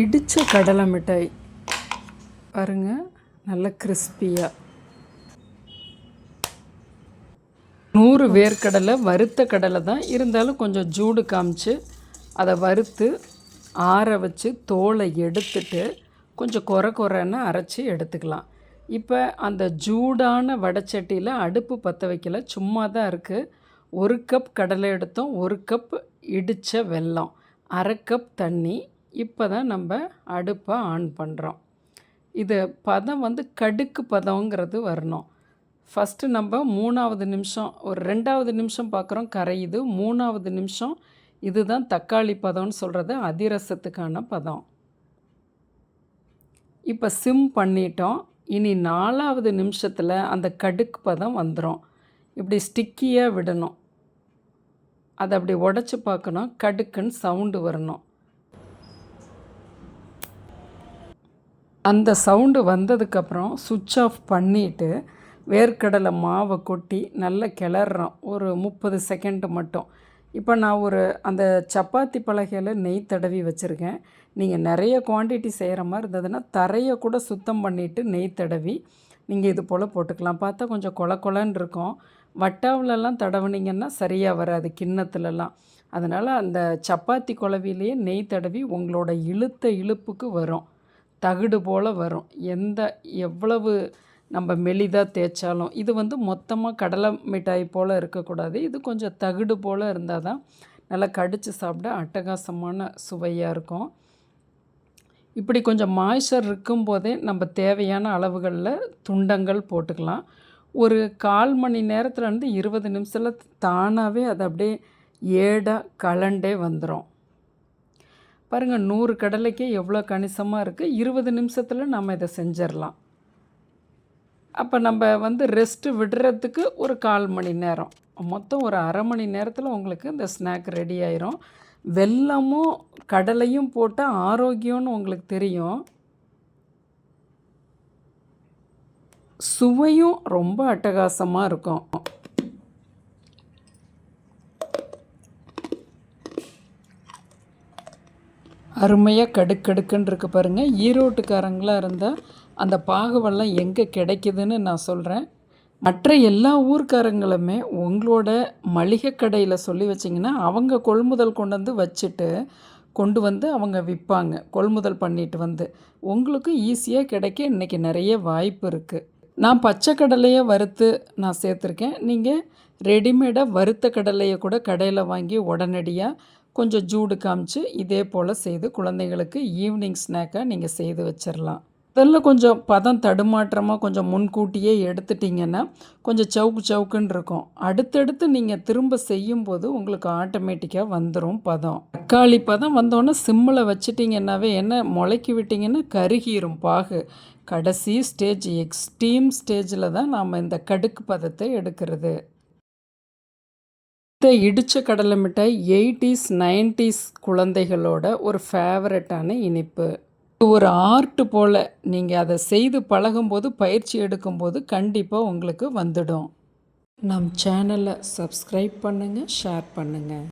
இடித்த கடலை மிட்டாய். பாருங்கள் நல்ல கிறிஸ்பியாக நூறு வேர்க்கடலை வறுத்த கடலை தான். இருந்தாலும் கொஞ்சம் ஜூடு காமிச்சு அதை வறுத்து ஆற வச்சு தோலை எடுத்துட்டு கொஞ்சம் குறை குறைன்னு அரைச்சி எடுத்துக்கலாம். இப்போ அந்த ஜூடான வடைச்சட்டியில் அடுப்பு பற்ற வைக்கல சும்மா தான் இருக்குது ஒரு கப் கடலை எடுத்தோம் ஒரு கப் இடித்த வெல்லம் அரை கப் தண்ணி இப்போ தான் நம்ம அடுப்பை ஆன் பண்ணுறோம் இது பதம் வந்து கடுக்கு பதங்கிறது வரணும். ஃபஸ்ட்டு நம்ம மூணாவது நிமிஷம் ஒரு ரெண்டாவது நிமிஷம் பார்க்குறோம் கரையுது. மூணாவது நிமிஷம் இதுதான் தக்காளி பதம்னு சொல்கிறது அதிரசத்துக்கான பதம். இப்போ சிம் பண்ணிட்டோம். இனி நாலாவது நிமிஷத்தில் அந்த கடுக்கு பதம் வந்துடும் இப்படி ஸ்டிக்கியாக விடணும். அதை அப்படி உடச்சி பார்க்கணும். கடுக்குன்னு சவுண்டு வரணும். அந்த சவுண்டு வந்ததுக்கப்புறம் சுவிட்ச் ஆஃப் பண்ணிவிட்டு வேர்க்கடலை மாவை கொட்டி நல்லா கிளறோம் ஒரு முப்பது செகண்டு மட்டும். இப்போ நான் ஒரு அந்த சப்பாத்தி பலகையில் நெய் தடவி வச்சுருக்கேன். நீங்கள் நிறைய குவான்டிட்டி செய்கிற மாதிரி இருந்ததுன்னா தரையை கூட சுத்தம் பண்ணிவிட்டு நெய் தடவி நீங்கள் இது போல் போட்டுக்கலாம். பார்த்தா கொஞ்சம் கொல கொலன்னு இருக்கும். வட்டாவிலலாம் தடவுனீங்கன்னா சரியாக வராது கிண்ணத்துலலாம். அதனால் அந்த சப்பாத்தி குழவிலேயே நெய் தடவி உங்களோட இழுத்த இழுப்புக்கு வரும். தகுடு போல் வரும். எந்த எவ்வளவு நம்ம மெலிதாக தேய்ச்சாலும். இது வந்து மொத்தமாக கடலை மிட்டாய் போல் இருக்கக்கூடாது. இது கொஞ்சம் தகுடு போல் இருந்தால் தான் நல்லா கடித்து சாப்பிட அட்டகாசமான சுவையாக இருக்கும். இப்படி கொஞ்சம் மாய்ச்சர் இருக்கும்போதே நம்ம தேவையான அளவுகளில் துண்டங்கள் போட்டுக்கலாம். ஒரு கால் மணி நேரத்துலேருந்து இருபது நிமிஷத்தில் தானாகவே அது அப்படியே ஏடாக கலண்டே வந்துடும் பாருங்கள் நூறு கடலைக்கே எவ்வளோ கணிசமாக இருக்குது இருபது நிமிஷத்தில் நம்ம இதை செஞ்சிடலாம். அப்போ நம்ம வந்து ரெஸ்ட்டு விடுறதுக்கு ஒரு கால் மணி நேரம். மொத்தம் ஒரு அரை மணி நேரத்தில் உங்களுக்கு இந்த ஸ்நாக் ரெடி ஆயிரும். வெல்லமும் கடலையும் போட்டால் ஆரோக்கியம்னு உங்களுக்கு தெரியும். சுவையும் ரொம்ப அட்டகாசமாக இருக்கும். அருமையாக கடுக்கடுக்குன்னு இருக்கு பாருங்கள் ஈரோட்டுக்காரங்களாக இருந்தால் அந்த பாகுவெல்லாம் எங்கே கிடைக்குதுன்னு நான் சொல்கிறேன் மற்ற எல்லா ஊர்க்காரங்களுமே உங்களோட மளிகை கடையில் சொல்லி வச்சிங்கன்னா அவங்க கொள்முதல் கொண்டு வந்து வச்சுட்டு கொண்டு வந்து அவங்க விற்பாங்க கொள்முதல் பண்ணிட்டு வந்து உங்களுக்கு ஈஸியாக கிடைக்க இன்றைக்கி நிறைய வாய்ப்பு இருக்குது நான் பச்சை கடலையை வறுத்து நான் சேர்த்துருக்கேன். நீங்கள் ரெடிமேடாக வறுத்த கடலையை கூட கடையில் வாங்கி உடனடியாக கொஞ்சம் ஜூடு காமிச்சு இதே போல் செய்து குழந்தைங்களுக்கு ஈவினிங் ஸ்நாக்காக நீங்கள் செய்து வச்சிடலாம் இதெல்லாம் கொஞ்சம் பதம் தடுமாற்றமாக கொஞ்சம் முன்கூட்டியே எடுத்துட்டிங்கன்னா கொஞ்சம் சவுக்கு சவுக்குன்னு இருக்கும். அடுத்தடுத்து நீங்கள் திரும்ப செய்யும்போது உங்களுக்கு ஆட்டோமேட்டிக்காக வந்துடும் பதம். தக்காளி பதம் வந்தோடனே சிம்மில் வச்சிட்டிங்கன்னாவே என்ன முளைக்கி விட்டிங்கன்னா கருகிரும் பாகு. கடைசி ஸ்டேஜ் எக்ஸ்ட்ரீம் ஸ்டேஜில் தான் நாம் இந்த கடுக்கு பதத்தை எடுக்கிறது. இந்த இடித்த கடலை மிட்டாய் எயிட்டிஸ் நைன்டிஸ் குழந்தைகளோட ஒரு ஃபேவரட்டான இனிப்பு. ஒரு ஆர்ட் போல் நீங்கள் அதை செய்து பழகும்போது பயிற்சி எடுக்கும்போது கண்டிப்பாக உங்களுக்கு வந்துடும். நம் சேனலை சப்ஸ்கிரைப் பண்ணுங்கள் ஷேர் பண்ணுங்கள்